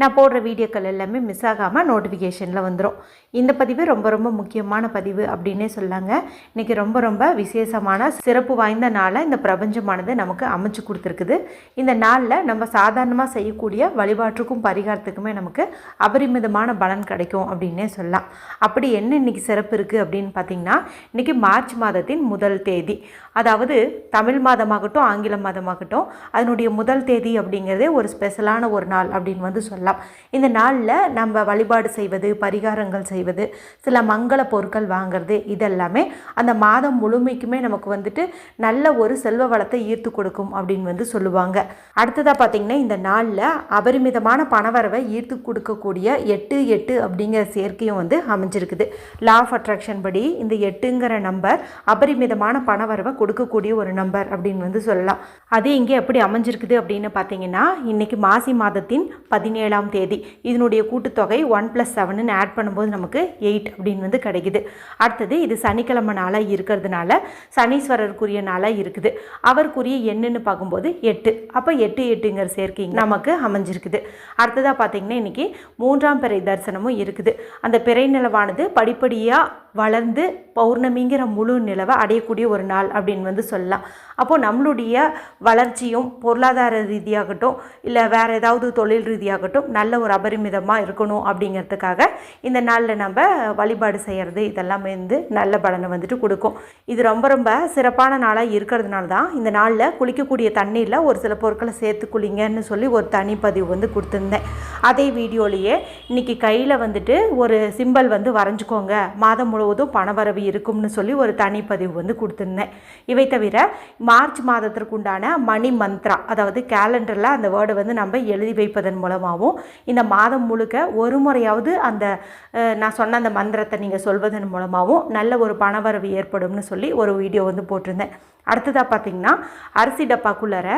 நான் போடுற வீடியோக்கள் எல்லாமே மிஸ் ஆகாமல் நோட்டிஃபிகேஷனில் வந்துடும் இந்த பதிவு ரொம்ப ரொம்ப முக்கியமான பதிவு அப்படின்னே சொல்லாங்க. இன்றைக்கி ரொம்ப ரொம்ப விசேஷமான சிறப்பு வாய்ந்த நாளை இந்த பிரபஞ்சமானது நமக்கு அமைச்சு கொடுத்துருக்குது. இந்த நாளில் நம்ம சாதாரணமாக செய்யக்கூடிய வழிபாட்டுக்கும் பரிகாரத்துக்குமே நமக்கு அபரிமிதமான பலன் கிடைக்கும் அப்படின்னே சொல்லலாம். அப்படி என்ன இன்னைக்கு சிறப்பு இருக்குது அப்படின்னு பார்த்தீங்கன்னா இன்றைக்கி மார்ச் மாதத்தின் முதல் தேதி. அதாவது தமிழ் மாதமாகட்டும் ஆங்கில மாதமாகட்டும் அதனுடைய முதல் தேதி அப்படிங்கிறதே ஒரு ஸ்பெஷலான ஒரு நாள் அப்படின்னு வந்து சொல்லலாம். இந்த நாளில் நம்ம வழிபாடு செய்வது பரிகாரங்கள் செய்வது சில மங்கள பொருட்கள் வாங்குறது இதெல்லாமே அந்த மாதம் முழுமைக்குமே நமக்கு வந்துட்டு நல்ல ஒரு செல்வ வளத்தை ஈர்த்து கொடுக்கும் அப்படின்னு வந்து சொல்லுவாங்க. அடுத்ததாக பார்த்தீங்கன்னா இந்த நாளில் அபரிமிதமான பணவரவை ஈர்த்து கொடுக்கக்கூடிய எட்டு எட்டு அப்படிங்கிற சேர்க்கையும் வந்து அமைஞ்சிருக்குது. லா ஆஃப் அட்ராக்ஷன் படி இந்த எட்டுங்கிற நம்பர் அபரிமிதமான பணவரவை கொடுக்கக்கூடிய ஒரு நம்பர் அப்படின்னு வந்து சொல்லலாம். அது இங்கே எப்படி அமைஞ்சிருக்குது அப்படின்னு பார்த்தீங்கன்னா இன்றைக்கி மாசி மாதத்தின் பதினேழு பதினேழாம் தேதி. இதனுடைய கூட்டுத்தொகை ஒன் ப்ளஸ் செவனுன்னு ஆட் பண்ணும்போது நமக்கு எயிட் அப்படின்னு வந்து கிடைக்குது. அடுத்தது இது சனிக்கிழமை நாளாக இருக்கிறதுனால சனீஸ்வரருக்குரிய நாளாக இருக்குது. அவருக்குரிய எண்ணுன்னு பார்க்கும்போது எட்டு. அப்போ எட்டு எட்டுங்கிற சேர்க்கை நமக்கு அமைஞ்சிருக்குது. அடுத்ததாக பார்த்தீங்கன்னா இன்றைக்கி மூன்றாம் பிறை தரிசனமும் இருக்குது. அந்த பிறை நிலவானது படிப்படியாக வளர்ந்து பௌர்ணமிங்கிற முழு நிலவை அடையக்கூடிய ஒரு நாள் அப்படின்னு வந்து சொல்லலாம். அப்போது நம்மளுடைய வளர்ச்சியும் பொருளாதார ரீதியாகட்டும் இல்லை வேறு ஏதாவது தொழில் ரீதியாகட்டும் நல்ல ஒரு அபரிமிதமாக இருக்கணும் அப்படிங்கிறதுக்காக இந்த நாளில் நம்ம வழிபாடு செய்கிறது இதெல்லாம் வந்து நல்ல பலனை வந்துட்டு கொடுக்கும். இது ரொம்ப ரொம்ப சிறப்பான நாளாக இருக்கிறதுனால தான் இந்த நாளில் குளிக்கக்கூடிய தண்ணீரில் ஒரு சில பொருட்களை சேர்த்து குளிங்கன்னு சொல்லி ஒரு தனிப்பதிவு வந்து கொடுத்துருந்தேன். அதே வீடியோலேயே இன்றைக்கி கையில் வந்துட்டு ஒரு சிம்பல் வந்து வரைஞ்சிக்கோங்க. மாதம் முழு முழுவதும் பணவரவு இருக்கும்னு சொல்லி ஒரு தனிப்பதிவு வந்து கொடுத்துருந்தேன். இவை தவிர மார்ச் மாதத்திற்கு உண்டான மணி மந்த்ரா அதாவது கேலண்டரில் அந்த வேர்டை வந்து நம்ம எழுதி வைப்பதன் மூலமாகவும் இந்த மாதம் முழுக்க ஒரு முறையாவது அந்த நான் சொன்ன அந்த மந்திரத்தை நீங்கள் சொல்வதன் மூலமாகவும் நல்ல ஒரு பணவரவு ஏற்படும்னு சொல்லி ஒரு வீடியோ வந்து போட்டிருந்தேன். அடுத்ததாக பார்த்தீங்கன்னா அரிசி டப்பாக்குள்ளார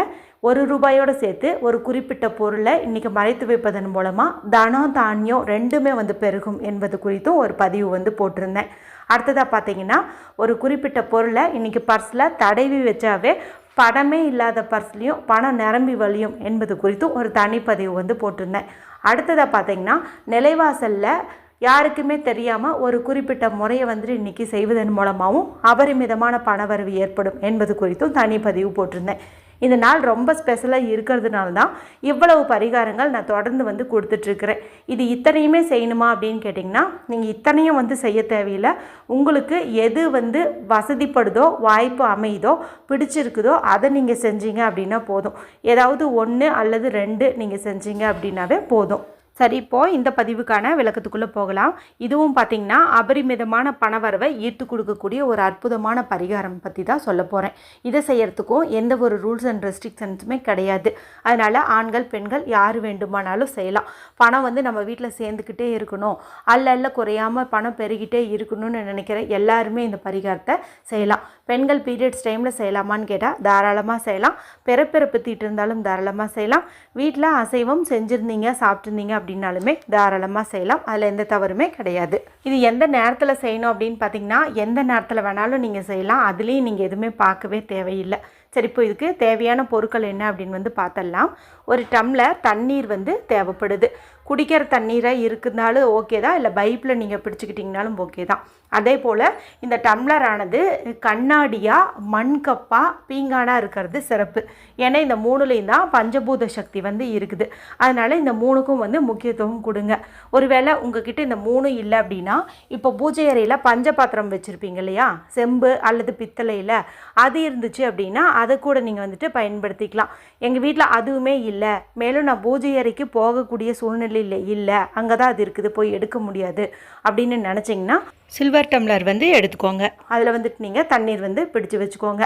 ஒரு ரூபாயோடு சேர்த்து ஒரு குறிப்பிட்ட பொருளை இன்றைக்கி மறைத்து வைப்பதன் மூலமாக தனம் தானியம் ரெண்டுமே வந்து பெருகும் என்பது குறித்தும் ஒரு பதிவு வந்து போட்டிருந்தேன். அடுத்ததாக பார்த்தீங்கன்னா ஒரு குறிப்பிட்ட பொருளை இன்றைக்கி பர்ஸில் தடவி வச்சாவே பணமே இல்லாத பர்ஸ்லேயும் பணம் நிரம்பி வழியும் என்பது குறித்தும் ஒரு தனிப்பதிவு வந்து போட்டிருந்தேன். அடுத்ததாக பார்த்தீங்கன்னா நிலைவாசலில் யாருக்குமே தெரியாமல் ஒரு குறிப்பிட்ட முறையை வந்துட்டு இன்றைக்கி செய்வதன் மூலமாகவும் அபரிமிதமான பணவரவு ஏற்படும் என்பது குறித்தும் தனிப்பதிவு போட்டிருந்தேன். இந்த நாள் ரொம்ப ஸ்பெஷலாக இருக்கிறதுனால தான் இவ்வளவு பரிகாரங்கள் நான் தொடர்ந்து வந்து கொடுத்துட்ருக்குறேன். இது இத்தனையுமே செய்யணுமா அப்படின்னு கேட்டிங்கன்னா நீங்கள் இத்தனையும் வந்து செய்ய தேவையில்லை. உங்களுக்கு எது வந்து வசதிப்படுதோ வாய்ப்பு அமையுதோ பிடிச்சிருக்குதோ அதை நீங்கள் செஞ்சீங்க அப்படின்னா போதும். ஏதாவது ஒன்று அல்லது ரெண்டு நீங்கள் செஞ்சீங்க அப்படின்னாவே போதும். சரி இப்போது இந்த பதிவுக்கான விளக்கத்துக்குள்ளே போகலாம். இதுவும் பார்த்திங்கன்னா அபரிமிதமான பணவரவை ஈர்த்து கொடுக்கக்கூடிய ஒரு அற்புதமான பரிகாரம் பற்றி தான் சொல்ல போகிறேன் இதை செய்கிறதுக்கும் எந்த ஒரு ரூல்ஸ் அண்ட் ரெஸ்ட்ரிக்ஷன்ஸுமே கிடையாது. அதனால் ஆண்கள் பெண்கள் யார் வேண்டுமானாலும் செய்யலாம். பணம் வந்து நம்ம வீட்டில் சேர்ந்துக்கிட்டே இருக்கணும். அல்ல அல்ல குறையாமல் பணம் பெருகிட்டே இருக்கணும்னு நினைக்கிற எல்லாருமே இந்த பரிகாரத்தை செய்யலாம். பெண்கள் பீரியட்ஸ் டைமில் செய்யலாமான்னு கேட்டால் தாராளமாக செய்யலாம். பிறப்பிறப்பு தீட்டு இருந்தாலும் தாராளமாக செய்யலாம். வீட்டில் அசைவம் செஞ்சுருந்தீங்க சாப்பிட்ருந்தீங்க அப்படின்னாலுமே தாராளமாக செய்யலாம். அதில் எந்த தவறுமே கிடையாது. இது எந்த நேரத்தில் செய்யணும் அப்படின்னு பார்த்தீங்கன்னா எந்த நேரத்தில் வேணாலும் நீங்கள் செய்யலாம். அதுலேயும் நீங்கள் எதுவுமே பார்க்கவே தேவையில்லை. சரி இப்போ இதுக்கு தேவையான பொருட்கள் என்ன அப்படின்னு வந்து பார்த்தலாம் ஒரு டம்ளர் தண்ணீர் வந்து தேவைப்படுது. குடிக்கிற தண்ணீராக இருக்குனாலும் ஓகே தான். இல்லை பைப்பில் நீங்கள் பிடிச்சிக்கிட்டிங்கனாலும் ஓகே தான். அதே போல் இந்த டம்ளரானது கண்ணாடியாக மண் கப்பாக பீங்கானாக இருக்கிறது சிறப்பு. ஏன்னா இந்த மூணுலேயும் தான் பஞ்சபூத சக்தி வந்து இருக்குது. அதனால் இந்த மூணுக்கும் வந்து முக்கியத்துவம் கொடுங்க. ஒருவேளை உங்ககிட்ட இந்த மூணு இல்லை அப்படின்னா இப்போ பூஜை அறையில் பஞ்ச பாத்திரம் வச்சுருப்பீங்க இல்லையா? செம்பு அல்லது பித்தளையில் அது இருந்துச்சு அப்படின்னா அதை கூட நீங்கள் வந்துட்டு பயன்படுத்திக்கலாம். எங்கள் வீட்டில் அதுவுமே இல்லை. மேலும் நான் பூஜை அறைக்கு போகக்கூடிய சூழ்நிலை சூழ்நிலையில் இல்லை அங்கே தான் அது இருக்குது போய் எடுக்க முடியாது அப்படின்னு நினச்சிங்கன்னா சில்வர் டம்ளர் வந்து எடுத்துக்கோங்க. அதில் வந்துட்டு நீங்கள் தண்ணீர் வந்து பிடிச்சு வச்சுக்கோங்க.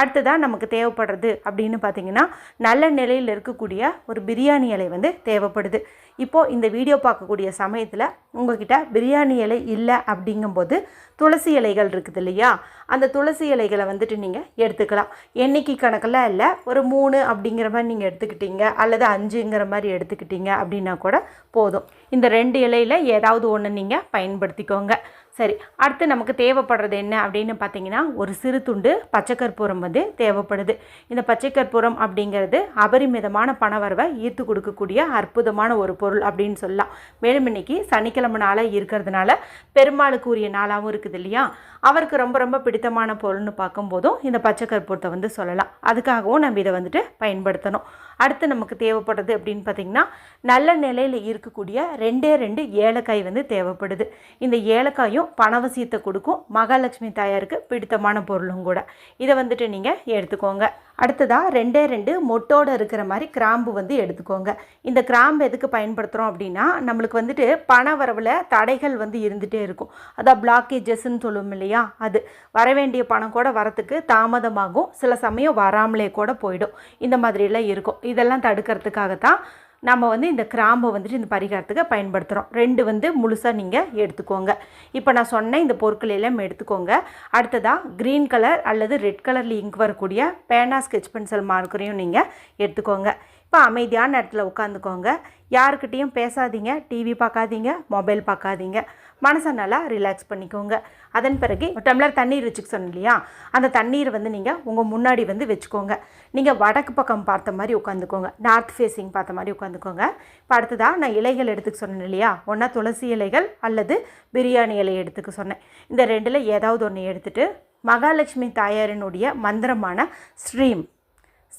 அடுத்ததாக நமக்கு தேவைப்படுறது அப்படின்னு பார்த்தீங்கன்னா நல்ல நிலையில் இருக்கக்கூடிய ஒரு பிரியாணி இலை வந்து தேவைப்படுது. இப்போது இந்த வீடியோ பார்க்கக்கூடிய சமயத்தில் உங்ககிட்ட பிரியாணி இலை இல்லை அப்படிங்கும்போது துளசி இலைகள் இருக்குது இல்லையா? அந்த துளசி இலைகளை வந்துட்டு நீங்கள் எடுத்துக்கலாம். எண்ணிக்கை கணக்கில் இல்லை ஒரு மூணு அப்படிங்கிற மாதிரி நீங்கள் எடுத்துக்கிட்டீங்க அல்லது அஞ்சுங்கிற மாதிரி எடுத்துக்கிட்டீங்க அப்படின்னா கூட போதும். இந்த ரெண்டு இலையில் ஏதாவது ஒன்று நீங்கள் பயன்படுத்திக்கோங்க. சரி அடுத்து நமக்கு தேவைப்படுறது என்ன அப்படின்னு பார்த்தீங்கன்னா ஒரு சிறு துண்டு பச்சைக்கற்பூரம் வந்து தேவைப்படுது. இந்த பச்சை கற்பூரம் அப்படிங்கிறது அபரிமிதமான பணவரவை ஈர்த்து கொடுக்கக்கூடிய அற்புதமான ஒரு பொருள் அப்படின்னு சொல்லலாம். மேலும் இன்னைக்கு சனிக்கிழமை நாளாக இருக்கிறதுனால பெருமாளுக்கு உரிய நாளாகவும் இருக்குது இல்லையா? அவருக்கு ரொம்ப ரொம்ப பிடித்தமான பொருள்னு பார்க்கும்போதும் இந்த பச்சைக்கற்பூரத்தை வந்து சொல்லலாம். அதுக்காகவும் நம்ம இதை வந்துட்டு பயன்படுத்தணும். அடுத்து நமக்கு தேவைப்படுறது அப்படின்னு பார்த்தீங்கன்னா நல்ல நிலையில் இருக்கக்கூடிய ரெண்டே ரெண்டு ஏலக்காய் வந்து தேவைப்படுது. இந்த ஏலக்காயும் பணவசியத்தை கொடுக்கும். மகாலட்சுமி தாயாருக்கு பிடித்தமான பொருளும் கூட. இதை வந்துட்டு நீங்கள் எடுத்துக்கோங்க. அடுத்ததாக ரெண்டே ரெண்டு மொட்டோடு இருக்கிற மாதிரி கிராம்பு வந்து எடுத்துக்கோங்க. இந்த கிராம்பு எதுக்கு பயன்படுத்துகிறோம் அப்படின்னா நம்மளுக்கு வந்துட்டு பண வரவில் தடைகள் வந்து இருந்துகிட்டே இருக்கும். அதான் பிளாக்கேஜஸ்ன்னு சொல்லுவோம் இல்லையா? அது. வர வேண்டிய பணம் கூட வரத்துக்கு தாமதமாகும். சில சமயம் வராமலே கூட போயிடும். இந்த மாதிரிலாம் இருக்கும். இதெல்லாம் தடுக்கிறதுக்காக தான் நம்ம வந்து இந்த கிராம்பை வந்துட்டு இந்த பரிகாரத்துக்கு பயன்படுத்துகிறோம் ரெண்டு வந்து முழுசாக நீங்கள் எடுத்துக்கோங்க. இப்போ நான் சொன்ன இந்த பொருட்கள் எல்லாம் எடுத்துக்கோங்க. அடுத்ததாக க்ரீன் கலர் அல்லது ரெட் கலரில் இங்க் வரக்கூடிய பேனா ஸ்கெச் பென்சில் மார்க்கரையும் நீங்கள் எடுத்துக்கோங்க. இப்போ அமைதியான இடத்துல உட்காந்துக்கோங்க. யாருக்கிட்டேயும் பேசாதீங்க. டிவி பார்க்காதீங்க மொபைல் பார்க்காதீங்க மனசை நல்லா ரிலாக்ஸ் பண்ணிக்கோங்க. அதன் பிறகு டம்ளர் தண்ணீர் வச்சுக்க சொன்னேன் இல்லையா அந்த தண்ணீர் வந்து நீங்கள் உங்கள் முன்னாடி வந்து வச்சுக்கோங்க. நீங்கள் வடக்கு பக்கம் பார்த்த மாதிரி உட்காந்துக்கோங்க. நார்த் ஃபேஸிங் பார்த்த மாதிரி உட்காந்துக்கோங்க. இப்போ அடுத்ததாக நான் இலைகள் எடுத்துக்க சொன்னேன் இல்லையா? ஒன்றா துளசி இலைகள் அல்லது பிரியாணி இலை எடுத்துக்க சொன்னேன். இந்த ரெண்டில் ஏதாவது ஒன்று எடுத்துகிட்டு மகாலட்சுமி தாயாரினுடைய மந்திரமான ஸ்ரீம்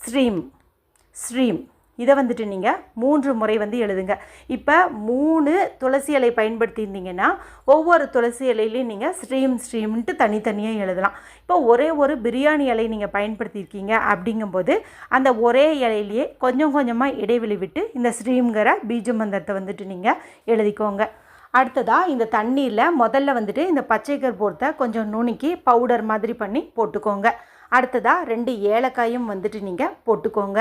ஸ்ரீம் ஸ்ரீம் இதை வந்துட்டு நீங்கள் மூன்று முறை வந்து எழுதுங்க. இப்போ மூணு துளசி இலை பயன்படுத்தியிருந்தீங்கன்னா ஒவ்வொரு துளசி இலையிலையும் நீங்கள் ஸ்ட்ரீம் ஸ்ட்ரீம்ன்ட்டு தனித்தனியாக எழுதலாம். இப்போ ஒரே ஒரு பிரியாணி இலை நீங்கள் பயன்படுத்தியிருக்கீங்க அப்படிங்கும்போது அந்த ஒரே இலையிலேயே கொஞ்சம் கொஞ்சமாக இடைவெளி விட்டு இந்த ஸ்ட்ரீம்ங்கிற பீஜ மந்திரத்தை வந்துட்டு நீங்கள் எழுதிக்கோங்க. அடுத்ததாக இந்த தண்ணீரில் முதல்ல வந்துட்டு இந்த பச்சை கற்பூரத்தை கொஞ்சம் நுணுக்கி பவுடர் மாதிரி பண்ணி போட்டுக்கோங்க. அடுத்ததாக ரெண்டு ஏலக்காயும் வந்துட்டு நீங்கள் போட்டுக்கோங்க.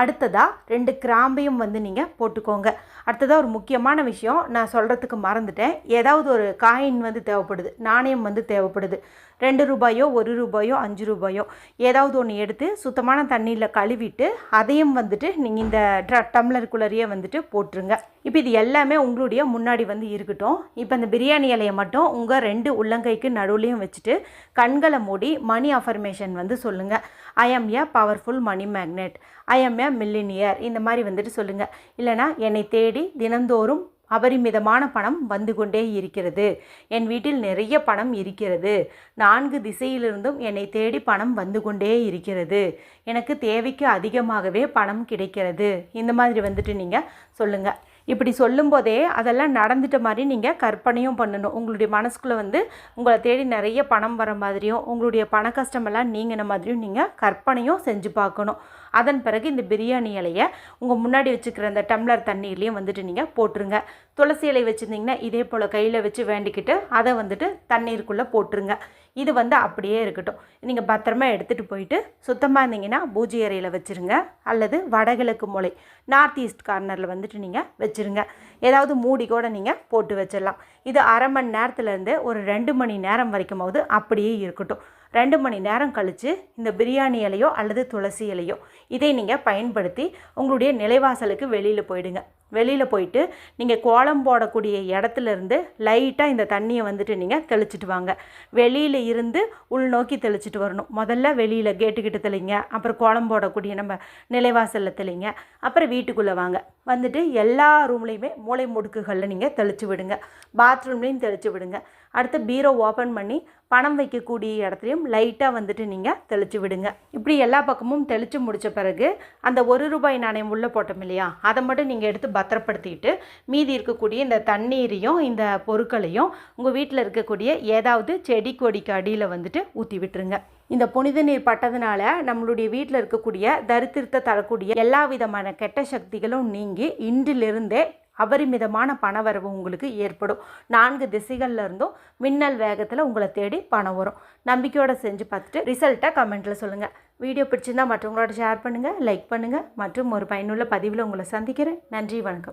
அடுத்ததாக ரெண்டு கிராம்பையும் வந்து நீங்கள் போட்டுக்கோங்க. அடுத்ததாக ஒரு முக்கியமான விஷயம் நான் சொல்கிறதுக்கு மறந்துட்டேன். ஏதாவது ஒரு காயின் வந்து தேவைப்படுது. நாணயம் வந்து தேவைப்படுது. ரெண்டு ரூபாயோ ஒரு ரூபாயோ அஞ்சு ரூபாயோ ஏதாவது ஒன்று எடுத்து சுத்தமான தண்ணியில் கழுவிட்டு அதையும் வந்துட்டு நீங்கள் இந்த ட்ர டம்ளருக்குள்ளேயே வந்துட்டு போட்டுருங்க. இப்போ இது எல்லாமே உங்களுடைய முன்னாடி வந்து இருக்கட்டும். இப்போ இந்த பிரியாணி இலையை மட்டும் உங்கள் ரெண்டு உள்ளங்கைக்கு நடுவுலையும் வச்சுட்டு கண்களை மூடி மணி அஃபர்மேஷன் வந்து சொல்லுங்கள் ஐ ஆம் ஏ பவர்ஃபுல் மணி மேக்னெட் ஐ ஆம் ஏ மில்லினியர் இந்த மாதிரி வந்துட்டு சொல்லுங்கள் இல்லைனா என்னை தேடி தினந்தோறும் அபரிமிதமான பணம் வந்து கொண்டே இருக்கிறது. என் வீட்டில் நிறைய பணம் இருக்கிறது. நான்கு திசையிலிருந்தும் என்னை தேடி பணம் வந்து கொண்டே இருக்கிறது. எனக்கு தேவைக்கு அதிகமாகவே பணம் கிடைக்கிறது. இந்த மாதிரி வந்துட்டு நீங்கள் சொல்லுங்கள் இப்படி சொல்லும்போதே அதெல்லாம் நடந்துட்ட மாதிரி நீங்கள் கற்பனையும் பண்ணணும். உங்களுடைய மனசுக்குள்ளே வந்து உங்களை தேடி நிறைய பணம் வர மாதிரியும் உங்களுடைய பண கஷ்டமெல்லாம் நீங்கின மாதிரியும் நீங்கள் கற்பனையும் செஞ்சு பார்க்கணும். அதன் பிறகு இந்த பிரியாணி இலையை உங்கள் முன்னாடி வச்சுக்கிற அந்த டம்ளர் தண்ணீர்லேயும் வந்துட்டு நீங்கள் போட்டுருங்க. துளசி இலை வச்சுருந்தீங்கன்னா இதே போல் கையில் வச்சு வேண்டிக்கிட்டு அதை வந்துட்டு தண்ணீருக்குள்ளே போட்டுருங்க. இது வந்து அப்படியே இருக்கட்டும். நீங்கள் பத்திரமா எடுத்துகிட்டு போயிட்டு சுத்தமாக இருந்தீங்கன்னா பூஜை அறையில் வச்சுருங்க. அல்லது வடகிழக்கு மூலை நார்த் ஈஸ்ட் கார்னரில் வந்துட்டு நீங்கள் வச்சுருங்க. ஏதாவது மூடி கூட நீங்கள் போட்டு வச்சிடலாம். இது அரை மணி நேரத்துலேருந்து ஒரு ரெண்டு மணி நேரம் வரைக்கும் போது அப்படியே இருக்கட்டும். ரெண்டு மணி நேரம் கழித்து இந்த பிரியாணி இலையோ அல்லது துளசி இலையோ இதை நீங்கள் பயன்படுத்தி உங்களுடைய நிலைவாசலுக்கு வெளியில் போயிடுங்க. வெளியில் போயிட்டு நீங்கள் கோலம் போடக்கூடிய இடத்துல இருந்து லைட்டாக இந்த தண்ணியை வந்துட்டு நீங்கள் தெளிச்சிட்டு வாங்க. வெளியில் இருந்து உள்நோக்கி தெளிச்சிட்டு வரணும். முதல்ல வெளியில் கேட்டுக்கிட்டு தெளிங்க. அப்புறம் கோலம் போடக்கூடிய நம்ம நிலைவாசலில் தெளிங்க. அப்புறம் வீட்டுக்குள்ளே வாங்க. வந்துட்டு எல்லா ரூம்லேயுமே மூளை முடுக்குகளில் நீங்கள் தெளித்து விடுங்க. பாத்ரூம்லேயும் தெளித்து விடுங்க. அடுத்து பீரோ ஓப்பன் பண்ணி பணம் வைக்கக்கூடிய இடத்துலையும் லைட்டாக வந்துட்டு நீங்கள் தெளித்து விடுங்க. இப்படி எல்லா பக்கமும் தெளித்து முடித்த பிறகு அந்த ஒரு ரூபாய் நாணயம் உள்ளே போட்டோம் இல்லையா? அதை மட்டும் நீங்கள் எடுத்து பத்திரப்படுத்திட்டு மீதி இருக்கக்கூடிய இந்த தண்ணீரையும் இந்த பொருட்களையும் உங்கள் வீட்டில் இருக்கக்கூடிய ஏதாவது செடி கொடிக்கு அடியில் வந்துட்டு ஊற்றி விட்டுருங்க. இந்த புனித நீர் பட்டதுனால நம்மளுடைய வீட்டில் இருக்கக்கூடிய தரித்திரத்தை தரக்கூடிய எல்லா விதமான கெட்ட சக்திகளும் நீங்கி இன்றிலிருந்தே அபரிமிதமான பணவரவு உங்களுக்கு ஏற்படும். நான்கு திசைகளில் இருந்தும் மின்னல் வேகத்தில் உங்களை தேடி பணம் வரும். நம்பிக்கையோடு செஞ்சு பார்த்துட்டு ரிசல்ட்டை கமெண்ட்டில் சொல்லுங்கள் வீடியோ பிடிச்சிருந்தால் மற்றவங்களோட ஷேர் பண்ணுங்கள் லைக் பண்ணுங்கள் மற்றும் ஒரு பயனுள்ள பதிவில் உங்களை சந்திக்கிறேன். நன்றி வணக்கம்.